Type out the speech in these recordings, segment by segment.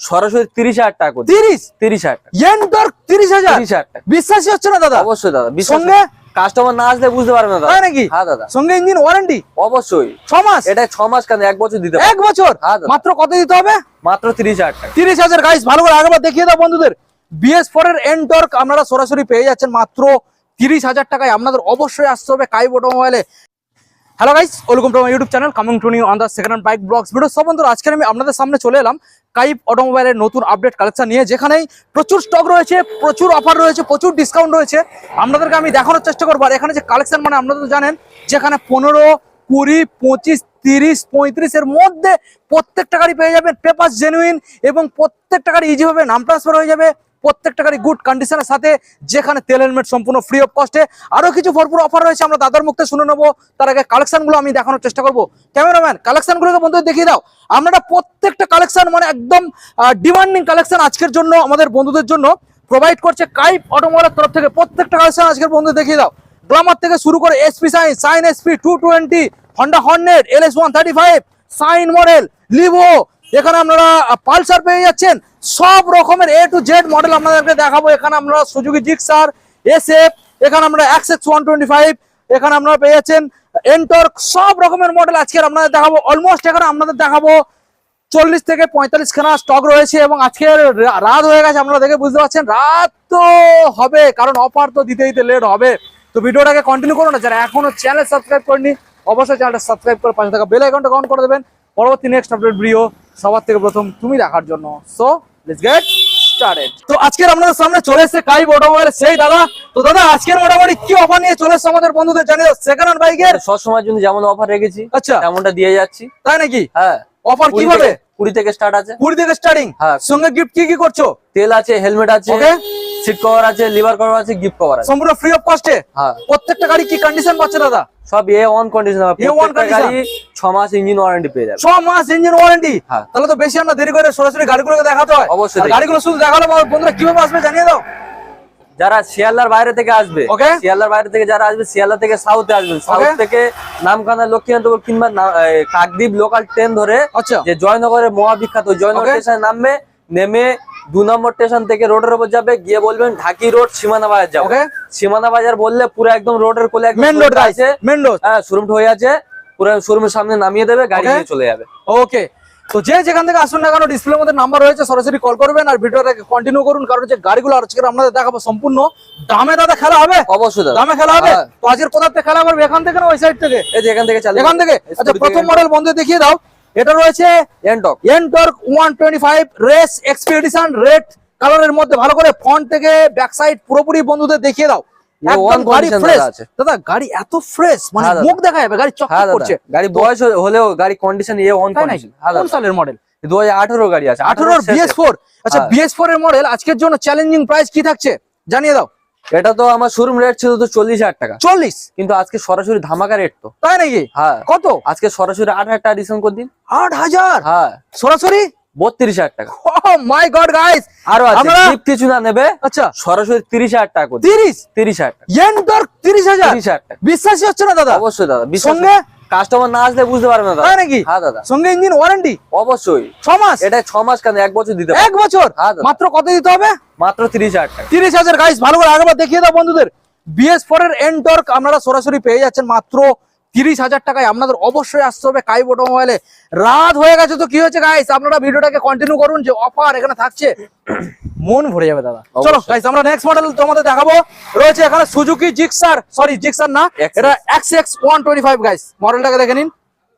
সরাসরি তিরিশ হাজার টাকা তিরিশ? তিরিশ হাজার টাকা। তিরিশ হাজার? তিরিশ হাজার টাকা। বিশ্বাসই হচ্ছে না দাদা। অবশ্যই দাদা সঙ্গে? কাস্টমার না। আসলে বুঝতে পারবে না দাদা। নাকি? হ্যাঁ দাদা। সঙ্গে ইঞ্জিন ওয়ারেন্টি অবশ্যই। ছ মাস? এটা ছ মাস কেন? এক বছর দিতে। এক বছর? হ্যাঁ মাত্র কত দিতে হবে? মাত্র তিরিশ হাজার টাকা। তিরিশ হাজার গাইস ভালো করে আগেবার দেখিয়ে দাও বন্ধুদের। বিএস ফোর এর এন্টর্ক আপনারা সরাসরি পেয়ে যাচ্ছেন মাত্র তিরিশ হাজার টাকায়। আপনাদের অবশ্যই আসতে হবে কাইব অটোমোবাইলে hello guys welcome to YouTube channel coming to new on the second hand bike vlogs video সব বন্ধুরা, আজকে আমি আপনাদের সামনে চলে এলাম কাইব অটোমোবাইলের নতুন আপডেট কালেকশন নিয়ে, যেখানেই প্রচুর স্টক রয়েছে, প্রচুর অফার রয়েছে, প্রচুর ডিসকাউন্ট রয়েছে। আপনাদেরকে আমি দেখানোর চেষ্টা করব, আর এখানে যে কালেকশন মানে আপনারা তো জানেন, যেখানে পনেরো, কুড়ি, পঁচিশ, তিরিশ পঁয়ত্রিশের মধ্যে প্রত্যেকটা গাড়ি পেয়ে যাবেন পেপার জেনুইন এবং প্রত্যেকটা গাড়ি ইজিভাবে নাম ট্রান্সফার হয়ে যাবে। প্রত্যেকটা গাড়ি গুড কন্ডিশনের সাথে, যেখানে তেল হেলমেট সম্পূর্ণ ফ্রি অফ কস্টে আরও কিছু ভরপুর অফার রয়েছে, আমরা দাদার মুখে শুনে নেব। তার আগে কালেকশনগুলো আমি দেখানোর চেষ্টা করব। ক্যামেরাম্যান কালেকশনগুলোকে বন্ধুদের দেখিয়ে দাও। আমরা প্রত্যেকটা কালেকশন মানে একদম ডিমান্ডিং কালেকশন আজকের জন্য আমাদের বন্ধুদের জন্য প্রোভাইড করছে কাইপ অটোমোবাইলের তরফ থেকে। প্রত্যেকটা কালেকশন আজকের বন্ধু দেখিয়ে দাও। গ্লামার থেকে শুরু করে SP Shine Shine SP two twenty Honda Hornet L S one thirty five Shine model Livo এখানে আপনারা পালসার পেয়ে যাচ্ছেন। সব রকমের এ টু জেড মডেল আপনাদেরকে দেখাবো। এখানে আপনারা সুজুকি জিক্সার এস এফ এখানে আমরা এক্স ওয়ান টোয়েন্টি ফাইভ এখানে আপনারা পেয়ে যাচ্ছেন এন্টর্ক সব রকমের মডেল আজকে আপনাদের দেখাবো। অলমোস্ট এখানে আপনাদের দেখাবো, চল্লিশ থেকে পঁয়তাল্লিশ খানা স্টক রয়েছে এবং আজকে রাত হয়ে গেছে, আপনারা দেখে বুঝতে পারছেন, রাত তো হবে, কারণ অফার তো দিতে দিতে লেট হবে। তো ভিডিওটাকে কন্টিনিউ করো না যারা এখনও চ্যানেল সাবস্ক্রাইব করেনি অবশ্যই চ্যানেলটা সাবস্ক্রাইব করে পাশে থাকা বেল আইকনটা অন করে দেবেন। পরবর্তী নেক্সট আপডেট ভিডিও সবার থেকে প্রথম তুমি রাখার জন্য। সো লেটস গেট স্টার্টেড তো আজকের আমাদের সামনে চলে এসেছে কাই অটোমোবাইল সেই দাদা। তো দাদা আজকের মোটামুটি কি অফার নিয়ে চলে এসেছে আমাদের বন্ধুদের জানিয়ে সেকেন্ড হ্যান্ড বাইকের সব সময় জন্য যেমন অফার রেখেছি আচ্ছা। তেমনটা দিয়ে যাচ্ছি। তাই নাকি? হ্যাঁ। অফার কি কীভাবে? থেকে- কুড়ি থেকে স্টার্ট আছে। কুড়ি থেকে স্টার্টিং হ্যাঁ। সঙ্গে গিফট কি কি করছ? তেল আছে হেলমেট আছে। Okay. সিট কভার আছে লিভার কভার আছে গিফট কভার আছে। সম্পূর্ণ ফ্রি অফ কস্টে হ্যাঁ। প্রত্যেকটা গাড়ি কি কন্ডিশন পাচ্ছে দাদা? সব এ ওয়ান কন্ডিশন A1 প্রত্যেকটা condition? গাড়ি ছ মাস ইঞ্জিন ওয়ারেন্টি পেয়ে যাবে। ছ মাস ইঞ্জিন ওয়ারেন্টি হ্যাঁ। তাহলে তো বেশি আমরা দেরি করে সরাসরি গাড়িগুলোকে দেখাতে হয়। অবশ্যই গাড়িগুলো শুধু দেখাল বন্ধুরা কীভাবে আসবে জানিয়ে দাও। যারা শিয়ালদার বাইরে থেকে আসবে. শিয়ালদার বাইরে থেকে যারা আসবে শিয়ালদা থেকে সাউথে আসবেন। সাউথ থেকে নামখানা লক্ষ্মীকান্তপুর কিংবা কাকদ্বীপ লোকাল ট্রেন ধরে আচ্ছা। যে জয়নগরের মহাবিখ্যাত জয়নগর. স্টেশনে নামবে নেমে দু নম্বর স্টেশন থেকে রোডের উপর যাবে গিয়ে বলবেন ঢাকি রোড সীমানা বাজার যাবে. সীমানা বাজার বললে পুরো একদম রোডের কোলে মেন রোড আছে। মেন রোড হ্যাঁ শোরুমটা হয়ে আছে। পুরো শোরুমের সামনে নামিয়ে দেবে গাড়ি নিয়ে চলে যাবে। ওকে তো যে যেখান থেকে আসুন না কেন ডিসপ্লের মধ্যে নাম্বার রয়েছে সরাসরি কল করবেন আর ভিডিওটাকে কন্টিনিউ করুন কারণ যে গাড়িগুলো আজকে আপনাদের দেখাবো সম্পূর্ণ। দামে দাদা খেলা হবে? অবশ্যই দামে খেলা হবে? হ্যাঁ। তো আজকের কোথা থেকে খেলা করবে? এখান থেকে না ওই সাইড থেকে? এই যে এখান থেকে চালু এখান থেকে? আচ্ছা প্রথম মডেল বন্ধু দেখিয়ে দাও। এটা রয়েছে NTorq NTorq one twenty five race expedition red কালারের মধ্যে ভালো করে ফ্রন্ট থেকে ব্যাক সাইড পুরোপুরি বন্ধুদের দেখিয়ে দাও। দাদা গাড়ি এত ফ্রেশ মানে হ্যাঁ মুখ দেখা যাবে গাড়ি হ্যাঁ চকচক করছে। গাড়ি বয়স হলে- হলেও গাড়ি কন্ডিশন এ কন্ডিশন হ্যাঁ কোন সালের মডেল দু হাজার আঠারো গাড়ি আছে। আচ্ছা এর মডেল আজকের জন্য চ্যালেঞ্জিং প্রাইস কি থাকছে? জানিয়ে দাও। এটা তো আমার শোরুম রেট ছিল তো চল্লিশ হাজার টাকা। চল্লিশ? কিন্তু আজকে সরাসরি ধামাকা রেট তো। তাই নাকি? হ্যাঁ। কত? আজকে সরাসরি আট হাজার টাকা ডিসকাউন্ট করে দিন। আট হাজার? হ্যাঁ। সরাসরি? বত্রিশ হাজার টাকা। মাই গড গাইস আরও কিছু না নেবে আচ্ছা। সরাসরি তিরিশ হাজার টাকা তিরিশ? তিরিশ হাজার টাকা। তিরিশ হাজার? তিরিশ হাজার টাকা। বিশ্বাসই হচ্ছে না দাদা। অবশ্যই দাদা। সঙ্গে? কাস্টমার না আসলে বুঝতে পারবে না দাদা। নাকি? হ্যাঁ দাদা। সঙ্গে ইঞ্জিন ওয়ারেন্টি? অবশ্যই। ছ মাস? এটা ছ মাস কেন? এক বছর দিতে। এক বছর? হ্যাঁ মাত্র কত দিতে হবে? মাত্র তিরিশ হাজার টাকা। তিরিশ হাজার। গাইস ভালো করে আগেবার দেখিয়ে দাও বন্ধুদের। বিএস ফোর এর এনটর্ক আপনারা সরাসরি পেয়ে যাচ্ছেন মাত্র তিরিশ হাজার টাকায় আপনাদের অবশ্যই আসতে হবে কাইব অটোমোবাইলে রাত হয়ে গেছে তো কি হয়েছে গাইস আপনারা ভিডিওটাকে কন্টিনিউ করুন যে অফার এখানে থাকছে। মন ভরে যাবে দাদা। চলো গাইস আমরা নেক্সট মডেল তোমাদের দেখাবো। রয়েছে এখানে সুজুকি জিক্সার সরি জিক্সার না এটা X X one twenty five guys মডেলটাকে দেখে নিন।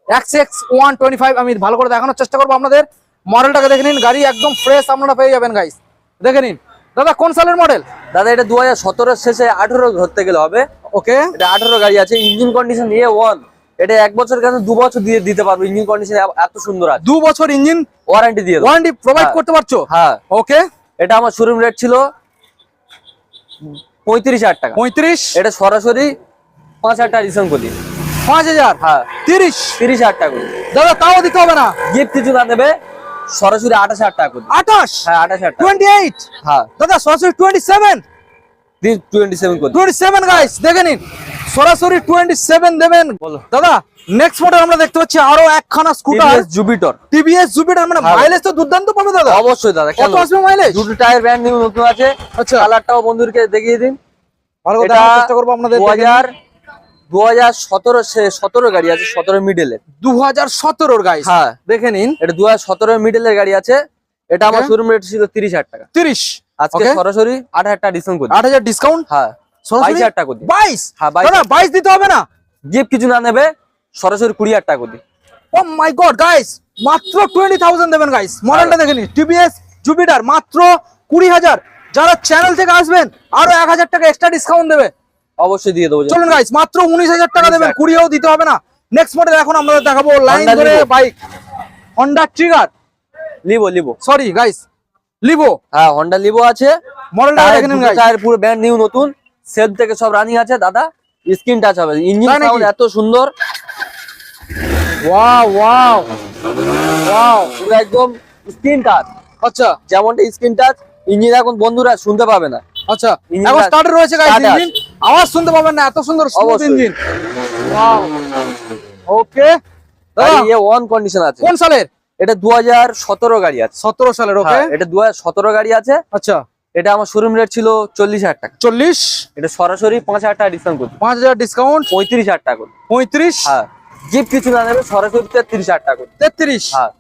X X one twenty five আমি ভালো করে দেখানোর চেষ্টা করব আপনাদের। মডেলটাকে দেখে নিন গাড়ি একদম ফ্রেশ আপনারা পেয়ে যাবেন গাইস দেখে নিন। দাদা কোন সালের মডেল দাদা এটা দু হাজার শেষে আঠেরো ধরতে গেলে হবে। ওকে? এটা আঠারো গাড়ি আছে ইঞ্জিন কন্ডিশন এ ওয়ান এটা এক বছর কেন দু বছর দিয়ে দিতে পারব ইঞ্জিন কন্ডিশন এত সুন্দর আছে। দু বছর ইঞ্জিন ওয়ারেন্টি দিয়ে ওয়ারেন্টি প্রোভাইড হ্যাঁ। করতে পারছ? হ্যাঁ। ওকে? এটা আমার শোরুম রেট ছিল পঁয়ত্রিশ হাজার টাকা। পঁয়ত্রিশ? এটা সরাসরি পাঁচ হাজার টাকা ডিসকাউন্ট করি পাঁচ হাজার? হ্যাঁ। তিরিশ? তিরিশ হাজার টাকা করি দাদা তাও দিতে হবে না। গিফট কিছু না দেবে সরাসরি আঠাশ হাজার টাকা করি আঠাশ? হ্যাঁ আঠাশ হাজার টোয়েন্টি এইট হ্যাঁ। দাদা সরাসরি টোয়েন্টি সেভেন টোয়েন্টি সেভেন করি টোয়েন্টি সেভেন গাইস দেখে নিন সরাসরি টোয়েন্টি সেভেন দেবেন। বলো। দাদা নেক্সট মডেল আমরা দেখতে পাচ্ছি আরও একখানা স্কুটার জুপিটর টিভিএস জুপিটার মানে হ্যাঁ। মাইলেজ তো দুর্দান্ত পাবে দাদা। অবশ্যই দাদা কত আসবে মাইলেজ দুটো টায়ার ব্র্যান্ড নিউ নতুন আছে। আচ্ছা। কালারটাও বন্ধুদেরকে দেখিয়ে দিন। ভালো করে চেষ্টা করব আপনাদের দু হাজার দু হাজার সতেরো সতেরো গাড়ি আছে সতেরো মিডেলের দু হাজার সতেরোর গাইস হ্যাঁ। দেখে নিন। এটা দু হাজার সতেরো মিডেলের গাড়ি আছে। এটা আমার শোরুম রেট ছিল তিরিশ হাজার টাকা। তিরিশ। আজকে সরাসরি আট হাজার টাকা ডিসকাউন্ট করি আট হাজার ডিসকাউন্ট হ্যাঁ। বাইশ হাজার টাকা দিই বাইশ? হ্যাঁ বাইশ দাদা বাইশ দিতে হবে না? গিফট কিছু না নেবে সরাসরি কুড়ি হাজার টাকা দিই ও মাই গড গাইস মাত্র টোয়েন্টি থাউজেন্ড দেবেন গাইস মডেলটা দেখে নিন। টিভিএস জুপিটার মাত্র কুড়ি হাজার। যারা চ্যানেল থেকে আসবেন আরও এক হাজার টাকা এক্সট্রা ডিসকাউন্ট দেবে। অবশ্যই দিয়ে দেবো। চলুন গাইস মাত্র উনিশ হাজার টাকা দেবেন। 19,000 কুড়িও দিতে হবে না। নেক্সট মডেল এখন আমরা দেখাবো লাইন ধরে bike Honda trigger লিবো লিবো sorry guys Livo হ্যাঁ হন্ডা লিবো আছে। মডেলটা টায়ার পুরো ব্র্যান্ড নিউ নতুন। সেল থেকে সব রানিং আছে দাদা। স্ক্রিন টাচ হবে। ইঞ্জিন সাউন্ড এত সুন্দর। ওয়াও ওয়াও ওয়াও পুরো একদম স্ক্রিন টাচ আচ্ছা। যেমনটা স্ক্রিন টাচ ইঞ্জিন এখন বন্ধুরা শুনতে পাবে না। আচ্ছা। এখন টা- স্টার্টার রয়েছে গাইস ইঞ্জিন আওয়াজ শুনতে পাবেন না এত সুন্দর স্মুথ। ইঞ্জিন ওয়াও ওকে দাদা। ইয়ে ওয়ান কন্ডিশন আছে। কোন সালের? এটা দু হাজার সতেরো গাড়ি আছে। সতেরো সালের ওকে হ্যাঁ, এটা দু হাজার সতেরো গাড়ি আছে। আচ্ছা। এটা আমার শোরুম রেট ছিল চল্লিশ হাজার টাকা। চল্লিশ? এটা সরাসরি পাঁচ হাজার টাকা ডিসকাউন্ট করছি পাঁচ হাজার ডিসকাউন্ট পঁয়ত্রিশ হাজার টাকা পঁয়ত্রিশ? হ্যাঁ। গিফট কিছু না নেবে সরাসরি তেত্রিশ হাজার টাকা তেত্রিশ? হ্যাঁ।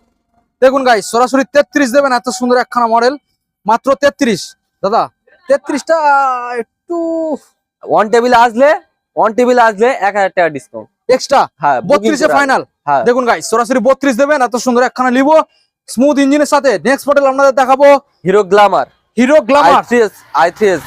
দেখুন গাইস সরাসরি তেত্রিশ দেবেন এত সুন্দর একখানা মডেল মাত্র তেত্রিশ। দাদা তেত্রিশটা একটু ওয়ান টেবিল আসলে ওয়ান টেবিল আসলে এক হাজার টাকা ডিসকাউন্ট এক্সট্রা হ্যাঁ বত্রিশে ফাইনাল হ্যাঁ। দেখুন গাইস সরাসরি বত্রিশ দেবেন এত সুন্দর একখানা লিবো স্মুথ ইঞ্জিনের সাথে নেক্সট মডেল আপনাদের দেখাবো। Hero Glamour Hero Glamour I three S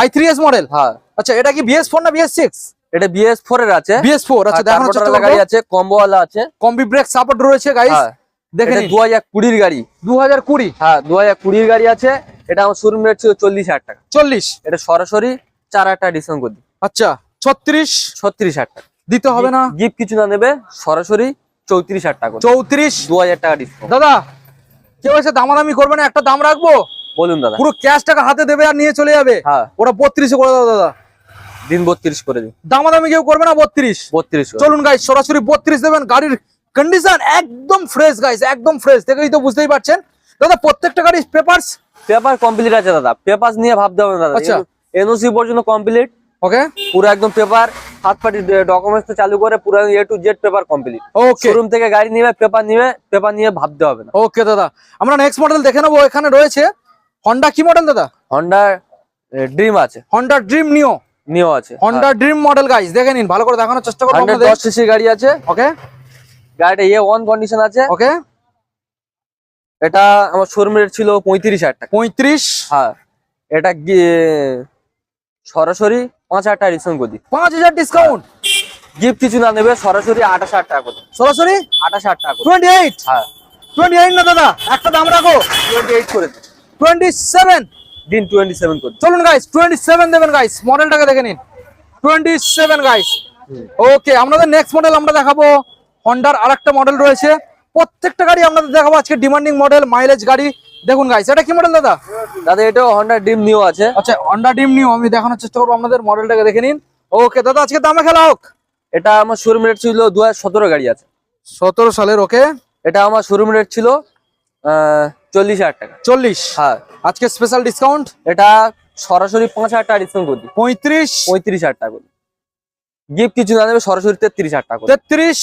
I three S model হ্যাঁ। আচ্ছা এটা কি বিএস ফোর না বিএস সিক্স এটা বিএস ফোর এর আছে। বিএস ফোর আচ্ছা হ্যাঁ, দেখানোর চেষ্টা ওটা গাড়ি আছে কম্বো ওয়ালা আছে। কম্বি ব্রেক সাপোর্ট রয়েছে গাইস হ্যাঁ। দেখে এটা দু হাজার কুড়ির গাড়ি। দু হাজার কুড়ি? হ্যাঁ দু হাজার কুড়ির গাড়ি আছে। এটা আমার শোরুম রেট ছিল চল্লিশ হাজার টাকা। চল্লিশ? এটা সরাসরি চার হাজার টাকা ডিসকাউন্ট করে দিই। আচ্ছা ছত্রিশ? ছত্রিশ হাজার টাকা। দিতে হবে না। গিফট কিছু না নেবে সরাসরি চৌত্রিশ হাজার টাকা। চৌত্রিশ? দু হাজার টাকা ডিসকাউন্ট দাদা কেউ এসে দামাদামি করবে না একটা দাম রাখব? বলুন দাদা। পুরো ক্যাশ টাকা হাতে দেবে আর নিয়ে চলে যাবে? হ্যাঁ। ওরা বত্রিশে করে দাও দাদা। দিন বত্রিশ করে দিন। দামাদামি কেউ করবে না বত্রিশ। বত্রিশ চলুন গাইস সরাসরি বত্রিশ দেবেন। গাড়ির কন্ডিশন একদম ফ্রেশ গাইস একদম ফ্রেশ দেখেই তো বুঝতেই পারছেন। দাদা প্রত্যেকটা গাড়ির পেপারস পেপার কমপ্লিট আছে দাদা। পেপার নিয়ে ভাবতে হবে দাদা। আচ্ছা। এনওসি পর্যন্ত কমপ্লিট ওকে পুরো একদম পেপার হাত পাটি ডকুমেন্টস চালু করে পুরো A to Z paper complete okay showroom থেকে গাড়ি নিবে পেপার নিবে পেপার নিয়ে ভাবতে হবে না। ওকে দাদা। আমরা নেক্সট মডেল দেখে নেব এখানে রয়েছে হন্ডা কি মডেল দাদা? হন্ডা ড্রিম আছে। হন্ডা ড্রিম নিও নিও আছে হন্ডা ড্রিম মডেল গাইস দেখে নিন ভালো করে দেখানোর চেষ্টা করব আপনাদের। দশ সিসি গাড়ি আছে। ওকে গাড়িটা এ ওয়ান কন্ডিশন আছে। ওকে এটা আমার শোরুম রেট ছিল পঁয়ত্রিশ হাজার টাকা। পঁয়ত্রিশ? হ্যাঁ। এটা সরাসরি পাঁচ হাজার টাকা ডিসকাউন্ট করে দিই। পাঁচ হাজার ডিসকাউন্ট গিফট কিছু না নেবে সরাসরি আঠাশ হাজার টাকা করে। সরাসরি? আঠাশ হাজার টাকা। টোয়েন্টি এইট হ্যাঁ। টোয়েন্টি এইট না দাদা একটা দাম রাখো। টোয়েন্টি এইট করে দিই। টোয়েন্টি সেভেন দিন টোয়েন্টি সেভেন করে চলুন গাইস টোয়েন্টি সেভেন দেবেন গাইস মডেলটাকে দেখে নিন। টোয়েন্টি সেভেন গাইস ওকে আপনাদের নেক্সট মডেল আমরা দেখাবো। হন্ডার আরেকটা মডেল রয়েছে। প্রত্যেকটা গাড়ি আপনাদের দেখাবো। আজকে ডিমান্ডিং মডেল মাইলেজ গাড়ি। দেখুন গাইস এটা কি মডেল দাদা? দাদা এটাও হন্ডা ড্রিম নিউ আছে। আচ্ছা হন্ডা ডিম নিউ আমি দেখানোর চেষ্টা করব আপনাদের মডেলটাকে দেখে নিন। ওকে দাদা আজকে দামে খেলা হোক। এটা আমার শোরুম রেট ছিল দু হাজার সতেরো গাড়ি আছে। সতেরো সালের ওকে এটা আমার শোরুম রেট ছিল চল্লিশ হাজার টাকা। চল্লিশ? হ্যাঁ। আজকে স্পেশাল ডিসকাউন্ট এটা সরাসরি পাঁচ হাজার টাকা ডিসকাউন্ট করে পঁয়ত্রিশ? পঁয়ত্রিশ হাজার টাকা করে গিফট কিছু না দেবে সরাসরি তেত্রিশ হাজার টাকা। তেত্রিশ।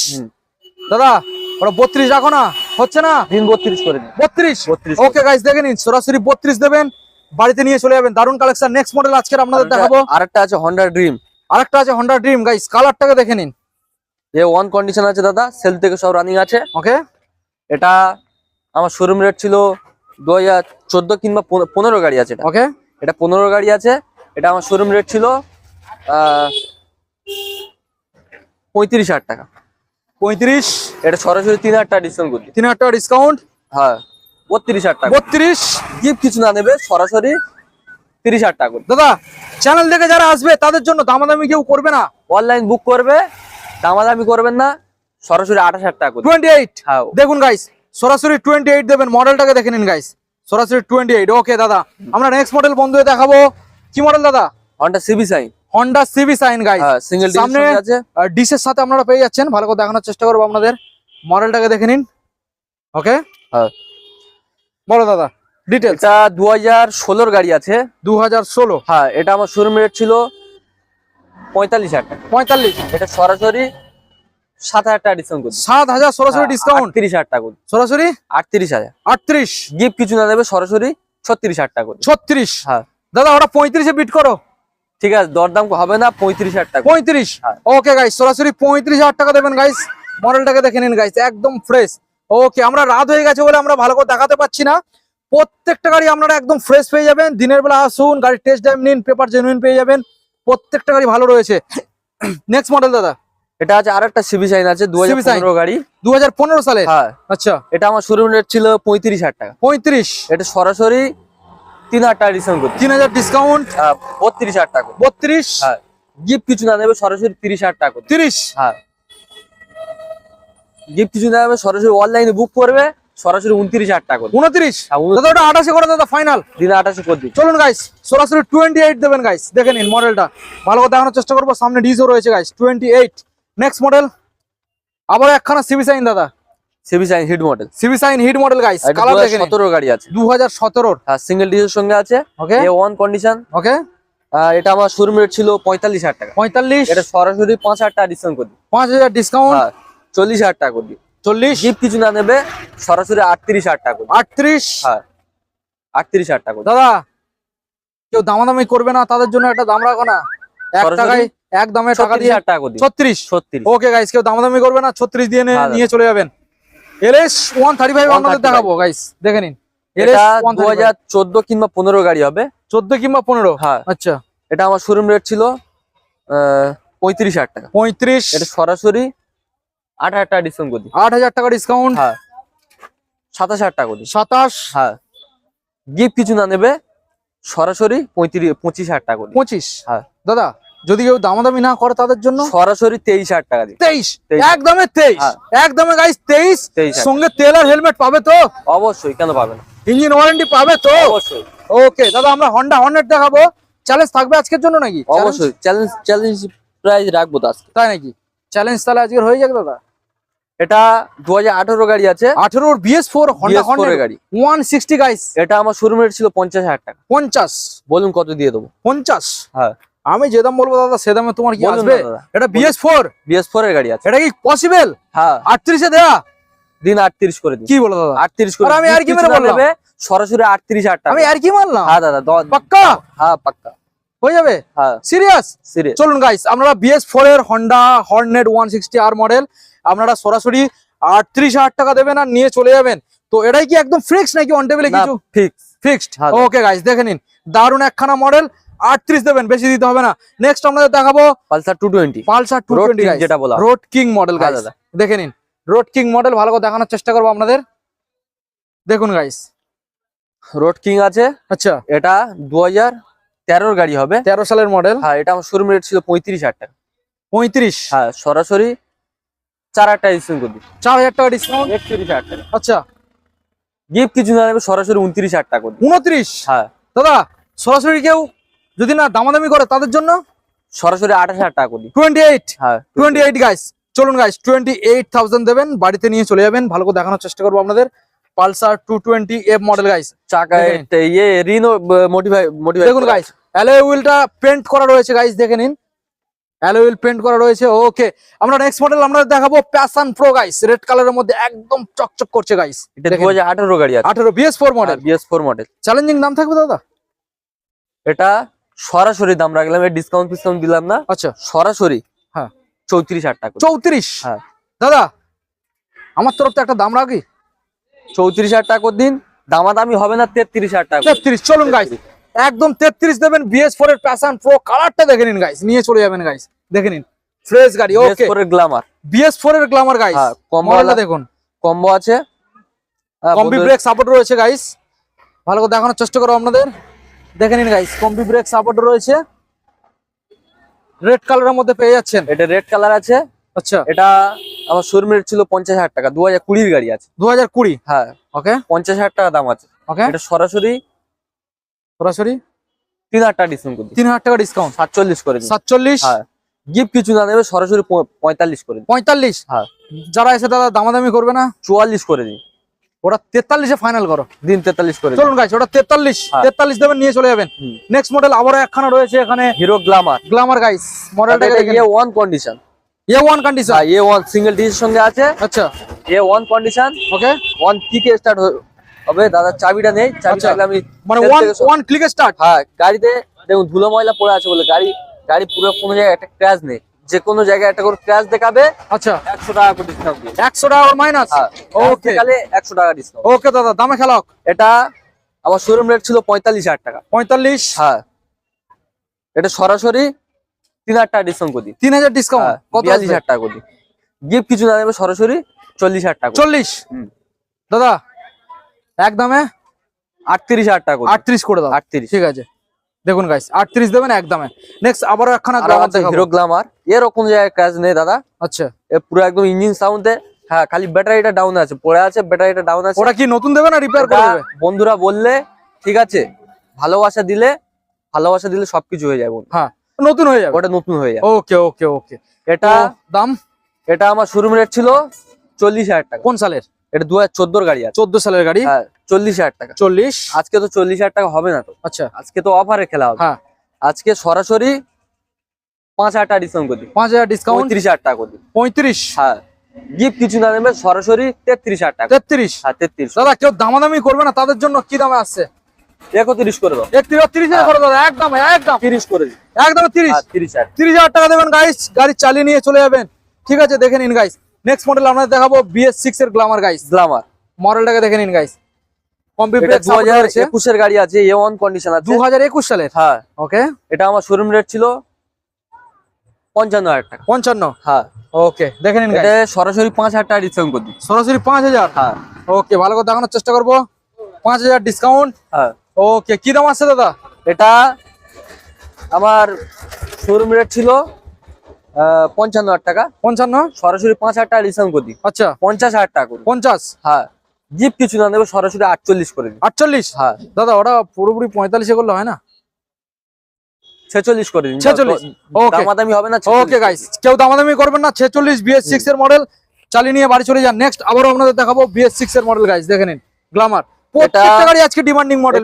দাদা ওরা বত্রিশ রাখো না হচ্ছে না? দিন বত্রিশ করে বত্রিশ? 32 ওকে গাইস দেখে নিন সরাসরি বত্রিশ দেবেন বাড়িতে নিয়ে চলে যাবেন। দারুণ কালেকশন নেক্সট মডেল আজকে আপনাদের দেখাবো। আরেকটা আছে হন্ডা ড্রিম আরেকটা আছে হন্ডা ড্রিম গাইস কালারটাকে দেখে নিন। যে ওয়ান কন্ডিশন আছে দাদা সেল থেকে সব রানিং আছে। ওকে? এটা আমার শোরুম রেট ছিল দু হাজার চোদ্দ কিংবা পনে- পনেরো গাড়ি আছে ওকে? এটা পনেরো গাড়ি আছে এটা আমার শোরুম রেট ছিল পঁয়ত্রিশ হাজার টাকা। পঁয়ত্রিশ। এটা সরাসরি তিন হাজার টাকা ডিসকাউন্ট করছি তিন হাজার টাকা ডিসকাউন্ট হ্যাঁ বত্রিশ হাজার টাকা। বত্রিশ? গিফট কিছু না নেবে সরাসরি তিরিশ হাজার টাকা করে দাদা চ্যানেল থেকে যারা আসবে তাদের জন্য দামাদামি কেউ করবে না? অনলাইন বুক করবে দামাদামি করবেন না সরাসরি আঠাশ হাজার টাকা করে টোয়েন্টি এইট হ্যাঁ। দেখুন গাইস সরাসরি টোয়েন্টি এইট দেবেন মডেলটাকে দেখে নিন গাইস সরাসরি টোয়েন্টি এইট ওকে দাদা আমরা নেক্সট মডেল বন্ধু হয়ে দেখাবো। কি মডেল দাদা? Honda CB Shine Honda CB Shine guys single সামনে আছে। ডিসের সাথে আপনারা পেয়ে যাচ্ছেন। ভালো করে দেখানোর চেষ্টা করব আপনাদের। মডেলটাকে দেখে নিন। ওকে হ্যাঁ। বলো দাদা। ডিটেলস এটা দু হাজার ষোলোর গাড়ি আছে। দু হাজার ষোলো। হ্যাঁ এটা আমার শোরুম রেট ছিল পঁয়তাল্লিশ হাজার টাকা। পঁয়তাল্লিশ। এটা সরাসরি সাত হাজার টাকা ডিসকাউন্ট করছি। সাত হাজার সরাসরি ডিসকাউন্ট তিরিশ হাজার টাকা করছি। সরাসরি? আটত্রিশ হাজার। আটত্রিশ। গিফট কিছু না দেবে সরাসরি ছত্রিশ হাজার টাকা করছি। ছত্রিশ। হ্যাঁ। দাদা ওটা পঁয়ত্রিশে বিট করো। ঠিক আছে দরদাম হবে না পঁয়ত্রিশ হাজার টাকা। পঁয়ত্রিশ? হ্যাঁ। ওকে গাইস সরাসরি পঁয়ত্রিশ হাজার টাকা দেবেন গাইস মডেলটাকে দেখে নিন গাইস একদম ফ্রেশ ওকে আমরা রাত হয়ে গেছে বলে আমরা ভালো করে দেখাতে পাচ্ছি না। প্রত্যেকটা গাড়ি আপনারা একদম ফ্রেশ পেয়ে যাবেন। দিনের বেলা আসুন গাড়ির টেস্ট ড্রাইভ নিন পেপার জেনুইন পেয়ে যাবেন। প্রত্যেকটা গাড়ি ভালো রয়েছে। নেক্সট মডেল দাদা। এটা আছে আর একটা সিবি সাইন আছে দু গাড়ি দু হাজার পনেরো সালে? হ্যাঁ। আচ্ছা। এটা আমার শোরুম রেট ছিল পঁয়ত্রিশ হাজার টাকা। পঁয়ত্রিশ। এটা সরাসরি তিন হাজার টাকা ডিসকাউন্ট তিন হাজার ডিসকাউন্ট হ্যাঁ, বত্রিশ হাজার টাকা বত্রিশ? হ্যাঁ গিফট কিছু না দেবে সরাসরি তিরিশ হাজার টাকা তিরিশ? হ্যাঁ। গিফট কিছু না দেবে সরাসরি অনলাইনে বুক করবে সরাসরি উনত্রিশ হাজার টাকা উনত্রিশ? হ্যাঁ। ওটা আঠাশে করে দাদা ফাইনাল আঠাশে করে চলুন গাইস সরাসরি টোয়েন্টি এইট দেবেন গাইস দেখে নিন মডেলটা ভালো করে দেখানোর চেষ্টা করব সামনে ডিজও রয়েছে guys twenty eight next model আবার একখানা সিবি সাইন দাদা। CB Shine hit model. CB Shine hit model guys colour গাড়ি আছে। হ্যাঁ সিঙ্গেল ডিজের সঙ্গে আছে। ওকে এ ওয়ান কন্ডিশন ওকে এটা আমার শোরুম রেট ছিল পঁয়তাল্লিশ হাজার টাকা। এটা সরাসরি টাকা ডিসকাউন্ট করে দিই। পাঁচ হাজার ডিসকাউন্ট হ্যাঁ টাকা করে দিই। গিফট কিছু না নেবে সরাসরি আটত্রিশ হাজার টাকা করে হ্যাঁ টাকা করে দাদা কেউ দামাদামি করবে না তাদের জন্য একটা দাম রাখো না। এক সরাসরি টাকায় এক দামে টাকা 36 দিয়ে হাজার টাকা করে দিই। ছত্রিশ। ছত্রিশ। ওকে গাইস কেউ দামাদামি করবে না ছত্রিশ দিয়ে নে- দাদা। নিয়ে চলে যাবেন। এলএস ওয়ান থার্টি ফাইভ আপনাদের 135 দেখাবো গাইস দেখে নিন। এলএস এটা ওয়ান দু হাজার চোদ্দ কিংবা পনেরো গাড়ি হবে। চোদ্দ কিংবা পনেরো? হ্যাঁ। আচ্ছা। এটা আমার শোরুম রেট ছিল আহ, পঁয়ত্রিশ হাজার টাকা। পঁয়ত্রিশ। এটা সরাসরি আট হাজার টাকা ডিসকাউন্ট করে দিই। আট হাজার টাকা ডিসকাউন্ট হ্যাঁ। সাতাশ হাজার টাকা করে দিই। সাতাশ। হ্যাঁ। গিফট কিছু না নেবে সরাসরি পঁয়ত্রিশ পঁচিশ হাজার টাকা করে দিই। পঁচিশ। হ্যাঁ। দাদা যদি কেউ দামাদামি না করে তাদের জন্য? সরাসরি তেইশ হাজার টাকা তেইশ। একদমে তেইশ। হ্যাঁ। একদমে গাইস তেইশ। সঙ্গে তেল আর হেলমেট পাবে তো? অবশ্যই কেন পাবে না? ইঞ্জিন ওয়ারেন্টি পাবে তো? অবশ্যই। ওকে দাদা আমরা হন্ডা হর্নেট দেখাবো। চ্যালেঞ্জ থাকবে আজকের জন্য নাকি? অবশ্যই। চ্যালেঞ্জ চ্যালেঞ্জ প্রাইস রাখব তো আজকে। তাই নাকি? চ্যালেঞ্জ তাহলে আজকের হয়ে যাবে দাদা? এটা দু হাজার আঠারো গাড়ি আছে। আঠেরোর বিএস ফোর হন্ডা BS4 এর গাড়ি। ওয়ান সিক্সটি গাইস এটা আমার শোরুম রেট ছিল পঞ্চাশ হাজার টাকা। পঞ্চাশ। বলুন কত দিয়ে দেবো? পঞ্চাশ। হ্যাঁ। আমি যে দাম বলব দাদা সে দামে তোমার কি আসবে? এটা বিএস ফোর বিএস ফোর এর গাড়ি আছে। এটা কি পসিবল হ্যাঁ। আটত্রিশে দেয়া? দিন আটত্রিশ করে দিন। কি বলো দাদা? আটত্রিশ করে আমি আর কি মেরে বললাম? সরাসরি আটত্রিশ হাজার টাকা। আমি আর কি মারলাম? হ্যাঁ দাদা পাক্কা? হ্যাঁ পাক্কা। হয়ে যাবে? হ্যাঁ। সিরিয়াস সিরিয়াস চলুন গাইস আপনারা বিএস ফোর এর Honda Hornet one sixty R model আপনারা সরাসরি আটত্রিশ হাজার টাকা দেবেন আর নিয়ে চলে যাবেন। তো এটাই কি একদম ফিক্স নাকি অন টেবিলে কিছু? ফিক্স ফিক্সড হ্যাঁ। ওকে গাইস দেখে নিন। দারুণ একখানা মডেল আটত্রিশ দেবেন বেশি দিতে হবে না। নেক্সট আপনাদের দেখাবো Pulsar two twenty Pulsar two twenty যেটা বলা রোড কিং মডেল দেখে নিন। রোড কিং মডেল ভালো করে দেখানোর চেষ্টা করব আপনাদের। দেখুন গাইস রোড কিং আছে। আচ্ছা। এটা দু হাজার তেরোর গাড়ি হবে। তেরো সালের মডেল হ্যাঁ এটা আমার শোরুম রেট ছিল পঁয়ত্রিশ হাজার টাকা। পঁয়ত্রিশ। হ্যাঁ সরাসরি চার হাজার টাকা ডিসকাউন্ট করে দিই। চার হাজার টাকা ডিসকাউন্ট একত্রিশ হাজার টাকা। আচ্ছা। গিফট কিছু না সরাসরি উনত্রিশ হাজার টাকা করে উনত্রিশ? হ্যাঁ। দাদা সরাসরি কেউ যদি না দামাদামি করে তাদের জন্য? সরাসরি আঠাশ হাজার টাকা করি। টোয়েন্টি এইট হ্যাঁ টোয়েন্টি এইট গাইস চলুন গাইস টোয়েন্টি এইট থাউজেন্ড দেবেন বাড়িতে নিয়ে চলে যাবেন ভালো করে দেখানোর চেষ্টা করব আপনাদের। Pulsar two twenty F model guys চাকা ইয়ে রিনো মোটিভাই মোটিভাই দেখুন গাইস অ্যালয় হুইলটা পেন্ট করা রয়েছে গাইস দেখে নিন। অ্যালয় হুইল পেন্ট করা রয়েছে ওকে আমরা নেক্সট মডেল আমরা দেখাবো প্যাশন প্রো গাইস রেড কালারের মধ্যে একদম চকচক করছে গাইস এটা দু হাজার আঠারো গাড়ি আছে। আঠারো BS four model BS four model challenging নাম থাকবে দাদা? এটা সরাসরি দাম রাখলাম ডিসকাউন্ট ফিসকাউন্ট দিলাম না। আচ্ছা। সরাসরি হ্যাঁ। চৌত্রিশ হাজার টাকা। চৌত্রিশ? হ্যাঁ। দাদা আমার তরফ থেকে একটা দাম রাখি? চৌত্রিশ হাজার টাকা দিন দামাদামি হবে না তেত্রিশ হাজার টাকা। তেত্রিশ চলুন গাইস একদম তেত্রিশ দেবেন বিএস ফোর এর প্যাশন প্রো কালারটা দেখে নিন গাইস নিয়ে চলে যাবেন গাইস দেখে নিন। ফ্রেশ গাড়ি ওকে ফোর এর গ্লামার বিএস ফোর এর গ্লামার গাইস কম্বো মডেলটা দেখুন। কম্বো আছে। কম্বি ব্রেক সাপোর্ট রয়েছে গাইস ভালো করে দেখানোর চেষ্টা করো আপনাদের। দেখে নিন গাইস কম্বি ব্রেক সাপোর্ট রয়েছে। রেড কালারের মধ্যে পেয়ে যাচ্ছেন। এটা রেড কালার আছে। আচ্ছা। এটা আমার শোরুম রেট ছিল পঞ্চাশ হাজার টাকা দু হাজার কুড়ির গাড়ি আছে। দু হাজার কুড়ি? হ্যাঁ। ওকে পঞ্চাশ হাজার টাকা দাম আছে। ওকে এটা সরাসরি সরাসরি? তিন হাজার টাকা ডিসকাউন্ট করে তিন হাজার টাকা ডিসকাউন্ট সাতচল্লিশ করে সাতচল্লিশ? হ্যাঁ। গিফট কিছু না দেবে সরাসরি পঁয়তাল্লিশ করে পঁয়তাল্লিশ? হ্যাঁ। যারা এসে দাদা দামাদামি করবে না? চুয়াল্লিশ করে দিই। ওটা তেতাল্লিশে ফাইনাল করো। দিন তেতাল্লিশ করে। চলুন গাইস ওটা তেতাল্লিশ হ্যাঁ। তেতাল্লিশ দেবেন নিয়ে চলে যাবেন। নেক্সট মডেল আবারও একখানা রয়েছে এখানে। হিরো গ্লামার গ্লামার গাইস মডেলটা one condition A one condition A one single ডিসের সঙ্গে আছে। আচ্ছা। A one condition okay one কিকে start হবে। দাদা চাবিটা নেই। চাবি আচ্ছা। থাকলে আমি মানে ওয়ান ক্লিক স্টার্ট হ্যাঁ গাড়িতে দেখুন ধুলো ময়লা পড়ে আছে বলে গাড়ি গাড়ি পুরো কোনো জায়গায় একটা ক্র্যাশ নেই। যে কোনো জায়গায় একটা করে ক্র্যাশ দেখাবে আচ্ছা। একশো টাকা করে ডিসকাউন্ট দিয়ে। একশো টাকা মাইনাস ওকে তাহলে একশো টাকা ডিসকাউন্ট ওকে দাদা দামে খেলাক এটা আমার শোরুম রেট ছিল পঁয়তাল্লিশ হাজার টাকা। পঁয়তাল্লিশ? হ্যাঁ। এটা সরাসরি তিন হাজার টাকা ডিসকাউন্ট করে। দিই তিন হাজার ডিসকাউন্ট কত বিয়াল্লিশ হাজার টাকা করে। দিই গিফট কিছু না দেবে সরাসরি চল্লিশ হাজার টাকা করে। দিই। চল্লিশ? হুম। দাদা একদমে আটত্রিশ হাজার টাকা করে। দিই। আটত্রিশ করে দাও। আটত্রিশ। ঠিক আছে। দেখুন গাইস আটত্রিশ দেবেন একদমে। নেক্সট আবারও একখানা গ্লামার দেখাবো। হিরো গ্লামার এরও কোনো জায়গায় কাজ নেই দাদা। আচ্ছা। এ পুরো একদম ইঞ্জিন সাউন্ডে হ্যাঁ খালি ব্যাটারিটা ডাউন আছে পড়ে আছে ব্যাটারিটা ডাউন আছে। ওটা কি নতুন দেবে না রিপেয়ার করে দেবে? বন্ধুরা বললে ঠিক আছে ভালোবাসা দিলে ভালোবাসা দিলে সবকিছু হয়ে যায় বন্ধু। হ্যাঁ নতুন হয়ে যাবে। ওটা নতুন হয়ে যায় ওকে ওকে ওকে এটা দাম? এটা আমার শোরুম রেট ছিল চল্লিশ হাজার টাকা। কোন সালের? এটা দু হাজার গাড়ি আছে। চোদ্দ সালের গাড়ি? হ্যাঁ চল্লিশ হাজার টাকা। চল্লিশ? আজকে তো চল্লিশ হাজার টাকা হবে না তো। আচ্ছা। আজকে তো অফারে খেলা হবে। হ্যাঁ। আজকে সরাসরি পাঁচ হাজার টাকা ডিসকাউন্ট করে দিই পাঁচ হাজার ডিসকাউন্ট পঁয়ত্রিশ হাজার টাকা করে দিই পঁয়ত্রিশ? হ্যাঁ। গিফট কিছু না নেবে সরাসরি তেত্রিশ হাজার টাকা। তেত্রিশ? হ্যাঁ তেত্রিশ। দাদা কেউ দামাদামি করবে না তাদের জন্য কি দামে আসছে? একত্রিশ করে দাও। একত্রিশ তিরিশ হাজার করে একদম একদম। তিরিশ করে দিই একদম তিরিশ। হ্যাঁ তিরিশ হাজার। তিরিশ হাজার টাকা দেবেন গাইস গাড়ি চালিয়ে নিয়ে চলে যাবেন। ঠিক আছে দেখে নিন গাইস নেক্সট মডেল আপনাদের দেখাবো বিএস সিক্স এর গ্লামার গাইস গ্লামার মডেলটাকে দেখে নিন গাইস একুশের গাড়ি আছে এ ওয়ান কন্ডিশন আছে। দু হাজার একুশ সালের? হ্যাঁ। ওকে এটা আমার শোরুম রেট ছিল পঞ্চান্ন হাজার টাকা। পঞ্চান্ন? হ্যাঁ। ওকে দেখে নিন এটা সরাসরি পাঁচ হাজার টাকা ডিসকাউন্ট করে দিই সরাসরি পাঁচ হাজার? হ্যাঁ। ওকে ভালো করে দেখানোর চেষ্টা করব। পাঁচ হাজার ডিসকাউন্ট হ্যাঁ। ওকে কি দাম আসছে দাদা? এটা আমার শোরুম রেট ছিল পঞ্চান্ন হাজার টাকা। পঞ্চান্ন? সরাসরি পাঁচ হাজার টাকা করে আচ্ছা। পঞ্চাশ হাজার টাকা পঞ্চাশ? হ্যাঁ। জিপ কিছু না দেবে সরাসরি আটচল্লিশ করে দিই। আটচল্লিশ? হ্যাঁ। দাদা ওটা পুরোপুরি পঁয়তাল্লিশে করলে হয় না? ছেচল্লিশ করে দিন 46 Okay. দামাদামি হবে না ওকে গাইস কেউ দামাদামি করবেন না ছেচল্লিশ বিএস সিক্স এর মডেল চালিয়ে নিয়ে বাড়ি চলে যান। নেক্সট আবারও আপনাদের দেখাবো বিএস সিক্স এর মডেল গাইস দেখে নিন। গ্লামার প্রত্যেকটা গাড়ি আজকে ডিমান্ডিং মডেল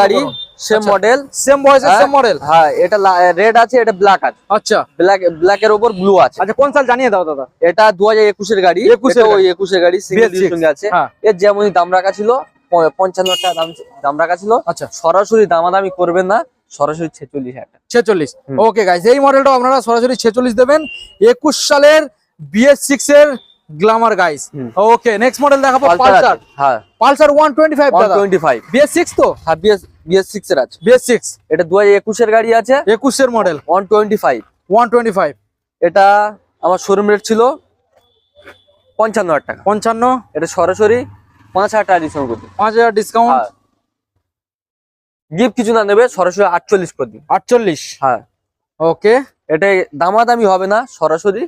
গাড়ি। সেম। মডেল সেম বয়সের সেম মডেল হ্যাঁ? এটা রেড আছে এটা ব্ল্যাক আছে। আচ্ছা। ব্ল্যাক ব্ল্যাক এর উপর ব্লু আছে। আচ্ছা কোন সাল জানিয়ে দাও দাদা? এটা দু হাজার একুশের গাড়ি। 21 এর। ওই একুশের গাড়ি সিঙ্গেল BS6 সঙ্গে আছে। হ্যাঁ। এর যেমনই দাম রাখা ছিল প- পঞ্চান্ন টাকা দাম দাম রাখা ছিল। আচ্ছা। সরাসরি দামাদামি করবেন না সরাসরি ছেচল্লিশ হাজার টাকা। ছেচল্লিশ। হুম। ওকে গাইস এই মডেলটা আপনারা সরাসরি ছেচল্লিশ দেবেন। একুশ সালের বিএস সিক্স এর Glamour guys. Okay next model দেখাবো পালসার হ্যাঁ। Pulsar one twenty five one দাদা টোয়েন্টি ফাইভ বিএস সিক্স তো? হ্যাঁ বিএস বিএস সিক্স এর আছে। বিএস সিক্স এটা দু হাজার একুশের গাড়ি আছে। একুশের model one twenty five one twenty five এটা আমার শোরুম রেট ছিল পঞ্চান্ন হাজার টাকা। পঞ্চান্ন। এটা সরাসরি পাঁচ হাজার টাকা ডিসকাউন্ট করে দিই পাঁচ হাজার ডিসকাউন্ট গিফট কিছু না নেবে সরাসরি আটচল্লিশ করে দিই আটচল্লিশ। হ্যাঁ। ওকে এটা দামাদামি হবে না সরাসরি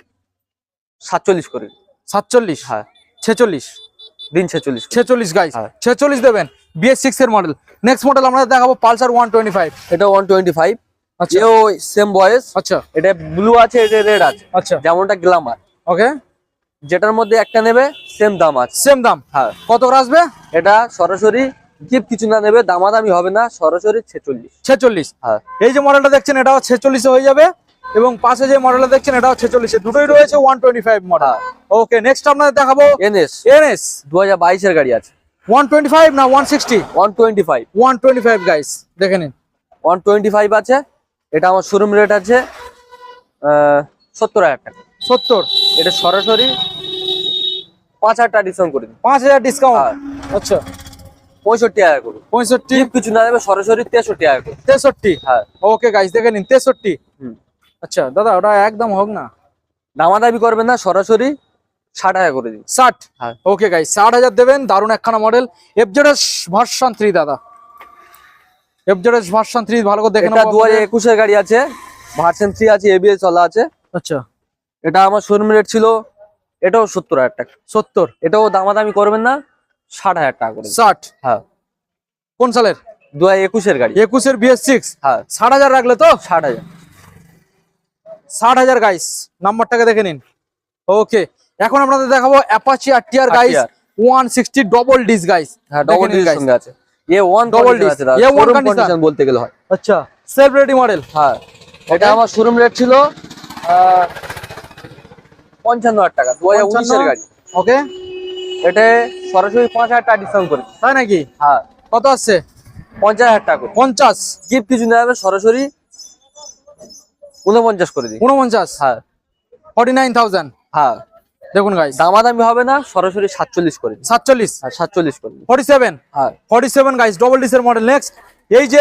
সাতচল্লিশ করে দিই। সাতচল্লিশ। হ্যাঁ। ছেচল্লিশ। দিন ছেচল্লিশ। ছেচল্লিশ গাইস হ্যাঁ। ছেচল্লিশ দেবেন। বিএস সিক্স এর মডেল নেক্সট মডেল আমরা দেখাবো পালসার ওয়ান টোয়েন্টি ফাইভ এটা ওয়ান টোয়েন্টি ফাইভ আচ্ছা। এও সেম বয়স আচ্ছা। এটা ব্লু আছে এটা রেড আছে। আচ্ছা। যেমনটা গ্লামার ওকে যেটার মধ্যে একটা নেবে সেম দাম আছে। সেম দাম। হ্যাঁ। কত করে আসবে? এটা সরাসরি গিফট কিছু না নেবে দামাদামি হবে না সরাসরি ছেচল্লিশ। ছেচল্লিশ। হ্যাঁ। এই যে মডেলটা দেখছেন এটাও ছেচল্লিশে হয়ে যাবে। এবং পাশে যে মডেলটা দেখছেন এটাও ছেচল্লিশে দুটোই রয়েছে one twenty five model okay next আপনাদের দেখাবো এনএস এনএস দু হাজার বাইশের গাড়ি আছে। ওয়ান টোয়েন্টি ফাইভ না one sixty one twenty five one twenty five guys দেখে নিন। ওয়ান টোয়েন্টি ফাইভ আছে এটা আমার শোরুম রেট আছে সত্তর হাজার টাকা। সত্তর। এটা সরাসরি পাঁচ হাজার টাকা ডিসকাউন্ট করে দিন। পাঁচ হাজার ডিসকাউন্ট আচ্ছা। পঁয়ষট্টি হাজার করুন পঁয়ষট্টি? কিছু না দেবে সরাসরি তেষট্টি হাজার করুন তেষট্টি? হ্যাঁ। ওকে গাইস দেখে নিন তেষট্টি। হুম। আচ্ছা দাদা ওটা একদম হোক না। দামাদামি করবেন না সরাসরি ষাট হাজার করে দিন। ষাট? হ্যাঁ। ওকে গাইস ষাট হাজার দেবেন দারুণ একখানা মডেল এফজেডএস ভার্সন থ্রি দাদা। এফজেডএস ভার্সন থ্রি ভালো করে দেখে নেব দু হাজার একুশের গাড়ি আছে ভার্সন থ্রি আছে এবিএস চলা আছে। আচ্ছা। এটা আমার শোরুম রেট ছিল এটাও সত্তর হাজার টাকা। সত্তর? এটাও দামাদামি করবেন না ষাট হাজার টাকা করে ষাট? হ্যাঁ। কোন সালের? দু হাজার একুশের গাড়ি। একুশের বিএস সিক্স হ্যাঁ। ষাট হাজার রাখলে তো? ষাট হাজার। ষাট হাজার গাইস নাম্বারটাকে দেখে নিন। ওকে এখন আপনাদের দেখাবো Apache R TR guys one sixty double disc guys হ্যাঁ ডবল ডিস সঙ্গে আছে। এ ওয়ান ডবল disc, আছে দাদা। A1 showroom condition। কন্ডিশন বলতে গেলে হয়। আচ্ছা সেলফ রেডি মডেল হ্যাঁ এটা আমার শোরুম রেট ছিল পঞ্চান্ন হাজার টাকা দু হাজার উনিশের গাড়ি। ওকে এটা সরাসরি পাঁচ হাজার টাকা ডিসকাউন্ট করে। তাই নাকি? হ্যাঁ। কত আসছে? পঞ্চাশ হাজার টাকা পঞ্চাশ। গিফট কিছু হবে সরাসরি উনপঞ্চাশ করে দিই। উনপঞ্চাশ হ্যাঁ। Forty nine thousand? হ্যাঁ। দেখুন গাইস দামাদামি হবে না সরাসরি সাতচল্লিশ করে সাতচল্লিশ? হ্যাঁ সাতচল্লিশ করে ফর্টি সেভেন? হ্যাঁ। ফর্টি সেভেন গাইস ডবল ডিসের মডেল নেক্সট এই যে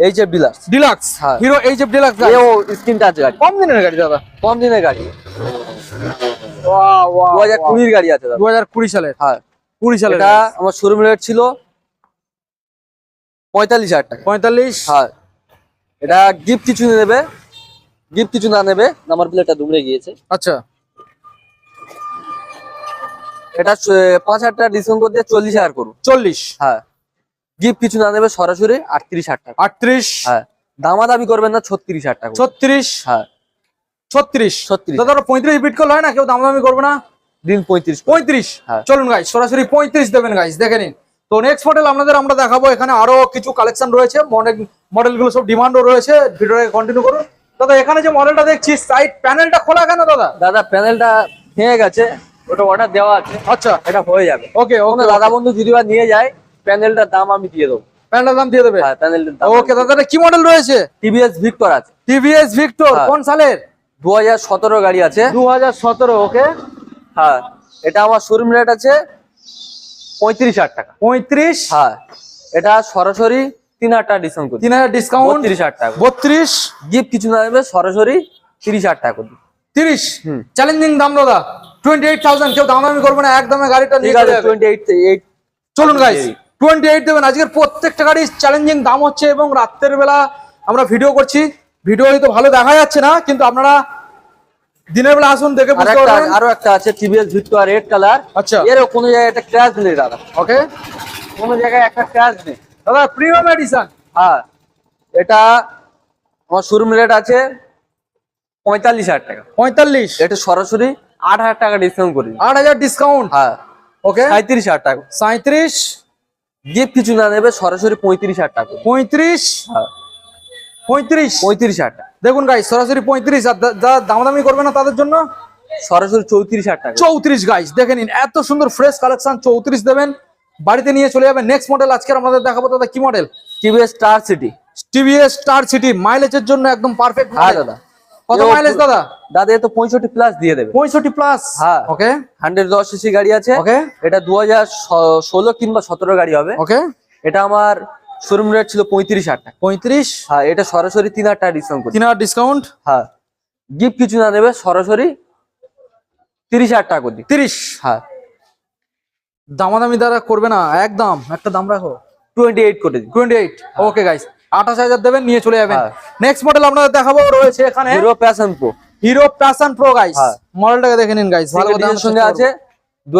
এই যে বিলাস ডিলাক্স হ্যাঁ। হিরো এই যে ডিলাক্স এও স্ক্রিন টাচ গাড়ি। কম দিনের গাড়ি দাদা। কম দিনের গাড়ি। দু হাজার কুড়ির গাড়ি আছে দাদা। দু হাজার কুড়ি সালের। হ্যাঁ। কুড়ি সালের এটা আমার শোরুম রেট ছিল পঁয়তাল্লিশ হাজার টাকা। পঁয়তাল্লিশ? হ্যাঁ। এটা গিফট কিছু নেবে। গিফট কিছু না নেবে নাম্বার প্লেটটা দুমড়ে গিয়েছে। আচ্ছা। এটা পাঁচ হাজার টাকা ডিসকাউন্ট করে দিয়ে চল্লিশ হাজার করুন। চল্লিশ। হ্যাঁ। গিফট কিছু না নেবে সরাসরি আটত্রিশ হাজার টাকা। আটত্রিশ। হ্যাঁ। দামাদামি করবেন না ছত্রিশ হাজার টাকা। ছত্রিশ। হ্যাঁ। ছত্রিশ। ছত্রিশ। দাদা পঁয়ত্রিশ বিট করলে হয় না? কেউ দামাদামি করবে না? দিন পঁয়ত্রিশ পঁয়ত্রিশ। হ্যাঁ। চলুন সরাসরি পঁয়ত্রিশ দেবেন দেখে নিন। তো নেক্সট মডেল আপনাদের আমরা দেখাবো। এখানে আরও কিছু কালেকশন রয়েছে। মডেল মডেলগুলো সব ডিমান্ডও রয়েছে। ভিডিওটাকে কন্টিনিউ করুন। দাদা এখানে যে মডেলটা দেখছি সাইড প্যানেলটা খোলা কেন দাদা? দাদা প্যানেলটা ভেঙে গেছে ওটা অর্ডার দেওয়া আছে। আচ্ছা। এটা হয়ে যাবে। ওকে ওকে দাদা বন্ধু যদি বা নিয়ে যায় প্যানেলটার দাম আমি দিয়ে দেবো। প্যানেলটার দাম দিয়ে দেবে? হ্যাঁ প্যানেলটার দাম। ওকে দাদা কি মডেল রয়েছে? টিভিএস ভিক্টর আছে। টিভিএস ভিক্টর হ্যাঁ। কোন সালের? দু হাজার সতেরো গাড়ি আছে। দু হাজার সতেরো ওকে হ্যাঁ এটা আমার শোরুম রেট আছে পঁয়ত্রিশ হাজার টাকা। পঁয়ত্রিশ? হ্যাঁ এটা সরাসরি তিন হাজার টাকা ডিসকাউন্ট তিন হাজার ডিসকাউন্ট বত্রিশ হাজার টাকা বত্রিশ? গিফট কিছু না দেবে সরাসরি তিরিশ হাজার টাকা করে তিরিশ। চ্যালেঞ্জিং দাম দাদা। টোয়েন্টি এইট থাউজেন্ড কেউ দামাদামি করবে না একদমে গাড়িটা। টোয়েন্টি এইট এইট চলুন গাইস টোয়েন্টি এইট দেবেন। আজকের প্রত্যেকটা গাড়ির চ্যালেঞ্জিং দাম হচ্ছে এবং রাত্রের বেলা আমরা ভিডিও করছি। ভিডিও হয়তো ভালো দেখা যাচ্ছে না কিন্তু আপনারা দিনের বেলা আসুন দেখে আর বুঝতে একটা পারবেন। আরও একটা আছে টিভিএস ভিক্টর রেড কালার আচ্ছা। কোনো জায়গায় একটা ক্র্যাশ নেই দাদা। ওকে কোনো জায়গায় একটা ক্র্যাশ নেই। দাদা প্রিমিয়াম এডিশন হ্যাঁ এটা আমার শোরুম রেট আছে পঁয়তাল্লিশ হাজার টাকা। পঁয়তাল্লিশ? এটা সরাসরি আট হাজার টাকা ডিসকাউন্ট করে। আট হাজার ডিসকাউন্ট হ্যাঁ। ওকে সাঁত্রিশ হাজার টাকা। সাঁত্রিশ গিফট কিছু না নেবে সরাসরি পঁয়ত্রিশ হাজার টাকা। পঁয়ত্রিশ? হ্যাঁ। পঁয়ত্রিশ? পঁয়ত্রিশ হাজার টাকা। দেখুন গাইস সরাসরি পঁয়ত্রিশ আর যা- যারা দামাদামি করবে না তাদের জন্য? সরাসরি চৌত্রিশ হাজার টাকা। চৌত্রিশ গাইস দেখে নিন এত সুন্দর ফ্রেশ কালেকশন চৌত্রিশ দেবেন। বাড়িতে নিয়ে চলে যাবে নেক্সট মডেল আজকে আমাদের দেখাবো দাদা কি model TVS Star City TVS Star City মাইলেজের জন্য একদম পারফেক্ট হ্যাঁ দাদা। কত মাইলেজ দাদা? দাদা তো পঁয়ষট্টি প্লাস দিয়ে দেবে। পঁয়ষট্টি প্লাস হ্যাঁ। ওকে হান্ড্রেড দশ সিসি গাড়ি আছে। ওকে এটা দু হাজার ষোলো কিংবা সতেরো গাড়ি হবে। ওকে এটা আমার শোরুম রেট ছিল পঁয়ত্রিশ হাজার টাকা। পঁয়ত্রিশ? হ্যাঁ এটা সরাসরি তিন হাজার টাকা ডিসকাউন্ট তিন হাজার ডিসকাউন্ট হ্যাঁ। গিফট কিছু না দেবে সরাসরি তিরিশ হাজার টাকা করে দিই তিরিশ? হ্যাঁ। দামাদামি দ্বারা করবে না একদম। একটা দাম রাখো। টোয়েন্টি এইট করে টোয়েন্টি এইট ওকে গাইস আঠাশ হাজার দেবেন নিয়ে চলে যাবেন। হ্যাঁ। নেক্সট মডেল আপনাদের দেখাবো রয়েছে এখানে Hero Passion Pro Hero Passion Pro guys. মডেলটাকে দেখে নিন গাইস ভালো করে সঙ্গে আছে দু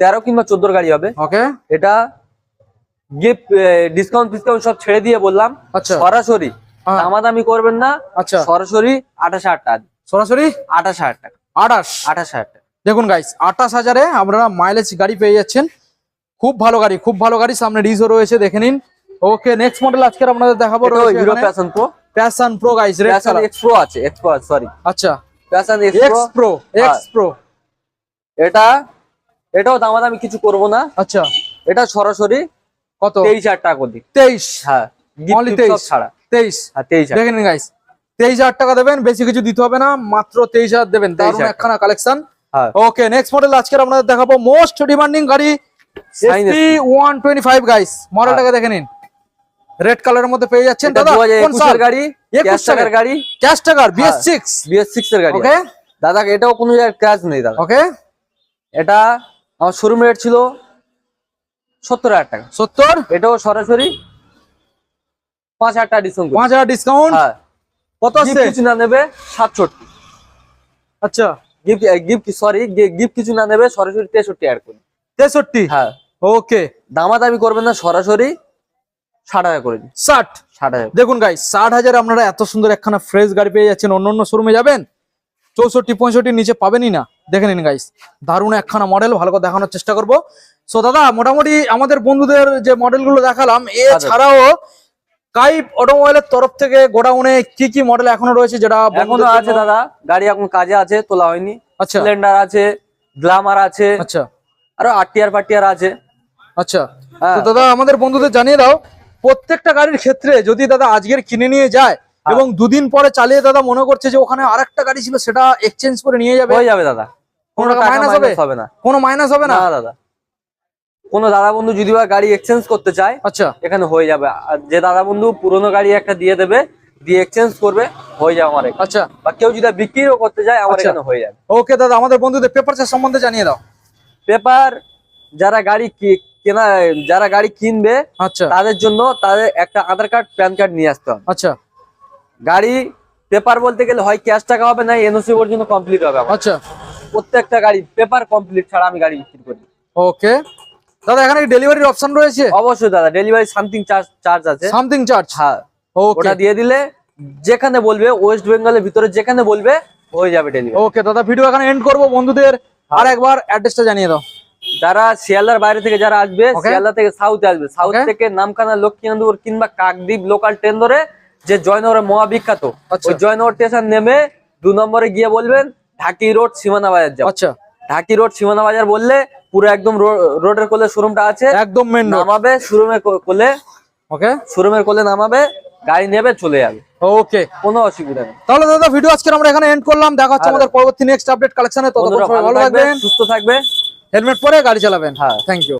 তেরো কিংবা চোদ্দোর গাড়ি হবে। ওকে এটা গিফট ডিসকাউন্ট ডিসকাউন্ট সব ছেড়ে দিয়ে বললাম। আচ্ছা। সরাসরি। হ্যাঁ। দামাদামি করবেন না। আচ্ছা। সরাসরি আঠাশ হাজার টাকা সরাসরি? আঠাশ হাজার টাকা। আঠাশ। আঠাশ হাজার টাকা। দেখুন গাইস আঠাশ হাজারে আপনারা মাইলেজ গাড়ি পেয়ে যাচ্ছেন। খুব ভালো গাড়ি খুব ভালো গাড়ি। সামনে ডিজও রয়েছে দেখে নিন। ওকে নেক্সট মডেল আজকে আপনাদের দেখাবো Hero Passion Pro Passion Pro guys red colour X Pro আছে এক্স প্রো সরি আচ্ছা। Passion X Pro X Pro এটা এটাও দাম দামাদামি কিছু করব না। আচ্ছা। এটা সরাসরি কত? তেইশ হাজার টাকা করে দিই তেইশ। হ্যাঁ Only গিফট 23 ছাড়া। তেইশ। হ্যাঁ তেইশ হাজার। দেখে নিন গাইস তেইশ হাজার টাকা দেবেন বেশি কিছু দিতে হবে না মাত্র তেইশ হাজার দেবেন। দারুণ 23,000 একখানা কালেকশন ওকে নেক্সট মডেল আজকের আপনাদের দেখাবো মোস্ট ডিমান্ডিং গাড়ি SP one twenty five guys মডেলটাকে দেখে নিন। রেড কালারের মধ্যে পেয়ে যাচ্ছেন দাদা কোন সাল? গাড়ি 21 ক্যাশ টাকার সালের। গাড়ি। ক্যাশ টাকার বিএস হ্যাঁ। সিক্স বিএস সিক্স এর গাড়ি। ওকে দাদা এটাও কোনো ক্র্যাশ নেই দাদা। ওকে এটা আমার শোরুম রেট ছিল সত্তর হাজার টাকা। সত্তর? এটাও সরাসরি পাঁচ হাজার টাকা ডিসকাউন্ট পাঁচ হাজার ডিসকাউন্ট হ্যাঁ। কত আসছে কিছু না নেবে সাতষট্টি। আচ্ছা। গিফট গিফট সরি গিফট কিছু না নেবে সরাসরি তেষট্টি অ্যাড করি তেষট্টি? হ্যাঁ। ওকে দামাদামি করবেন না সরাসরি ষাট হাজার করে দিই ষাট? ষাট হাজার। দেখুন গাই ষাট হাজারে আপনারা এত সুন্দর একখানা ফ্রেশ গাড়ি পেয়ে যাচ্ছেন অন্য অন্য শোরুমে যাবেন চৌষট্টি পঁয়ষট্টির নিচে পাবেনই না। দেখে নিন গাইস দারুণ একখানা মডেল ভালো করে দেখানোর চেষ্টা করব। সো দাদা মোটামুটি আমাদের বন্ধুদের যে মডেলগুলো দেখালাম এছাড়াও কাইপ অটোমোবাইলের তরফ থেকে গোডাউনে কি কি মডেল এখনও রয়েছে যেটা এখনও আছে দাদা। গাড়ি এখন কাজে আছে তোলা হয়নি। আচ্ছা। স্প্লেন্ডার আছে গ্লামার আছে আচ্ছা। আরও আরটিআর ফাটিয়ার আছে। আচ্ছা। হ্যাঁ। তো দাদা আমাদের বন্ধুদের জানিয়ে দাও প্রত্যেকটা গাড়ির ক্ষেত্রে যদি দাদা আজকের কিনে নিয়ে যায় হ্যাঁ। এবং দুদিন পরে চালিয়ে দাদা মনে করছে যে ওখানে আরেকটা গাড়ি ছিল সেটা এক্সচেঞ্জ করে নিয়ে যাবে? হয়ে যাবে দাদা। কোনো মাইনাস হবে? না। কোনো মাইনাস হবে না দাদা। কোনো দাদা বন্ধু যদি বা গাড়ি এক্সচেঞ্জ করতে চায় আচ্ছা। এখানে হয়ে যাবে। আর যে দাদা বন্ধু পুরোনো গাড়ি একটা দিয়ে দেবে দিয়ে এক্সচেঞ্জ করবে হয়ে যাবে আমার আচ্ছা। বা কেউ যদি বিক্রিও করতে চায় আমার আচ্ছা। এখানে হয়ে যাবে। ওকে দাদা আমাদের বন্ধুদের পেপার সম্বন্ধে জানিয়ে দাও। পেপার যারা গাড়ি কেনা যারা গাড়ি কিনবে আচ্ছা। তাদের জন্য তাদের একটা আধার কার্ড প্যান কার্ড নিয়ে আসতে হবে। আচ্ছা। গাড়ি পেপার বলতে গেলে হয় ক্যাশ টাকা হবে না এনওসি পর্যন্ত কমপ্লিট হবে আচ্ছা। প্রত্যেকটা গাড়ি পেপার কমপ্লিট ছাড়া আমি গাড়ি বিক্রি করি। ওকে। দাদা এখানে ডেলিভারির অপশন রয়েছে? অবশ্যই দাদা ডেলিভারি সামথিং চার্জ চার্জ আছে। সামথিং চার্জ হ্যাঁ। ওকে ওটা দিয়ে দিলে যেখানে বলবে ওয়েস্ট বেঙ্গলের ভিতরে যেখানে বলবে হয়ে যাবে ডেলিভারি ওকে দাদা ভিডিও এখানে এন্ড করব। বন্ধুদের আর একবার অ্যাড্রেসটা জানিয়ে দাও। যারা শিয়ালদার বাইরে থেকে যারা আসবে. শিয়ালদা থেকে সাউথে আসবে। সাউথ থেকে নামখানা লক্ষ্মীনাথপুর কিংবা কাকদ্বীপ লোকাল ট্রেন ধরে যে জয়নগরের মহাবিখ্যাত আচ্ছা। ওই জয়নগর স্টেশন নেমে দু নম্বরে গিয়ে বলবেন ঢাকি রোড সীমানা বাজার যাও। আচ্ছা। ঢাকি রোড সীমানা বাজার বললে পুরো একদম রোডের কোলে শোরুমটা আছে। একদম মেন নামাবে শোরুমের কোলে। ওকে। শোরুমের কোলে নামাবে গাড়ি নেবে চলে যাবে। ওকে। কোনো অসুবিধা নেই। তাহলে দাদা ভিডিও আজকে আমরা এখানে এন্ড করলাম। দেখা হচ্ছে আমাদের পরবর্তী নেক্সট আপডেট কালেকশনে ততক্ষণ ভালো ভালো থাকবে থাকবেন। সুস্থ থাকবে হেলমেট পরে গাড়ি চালাবেন। হ্যাঁ। Thank you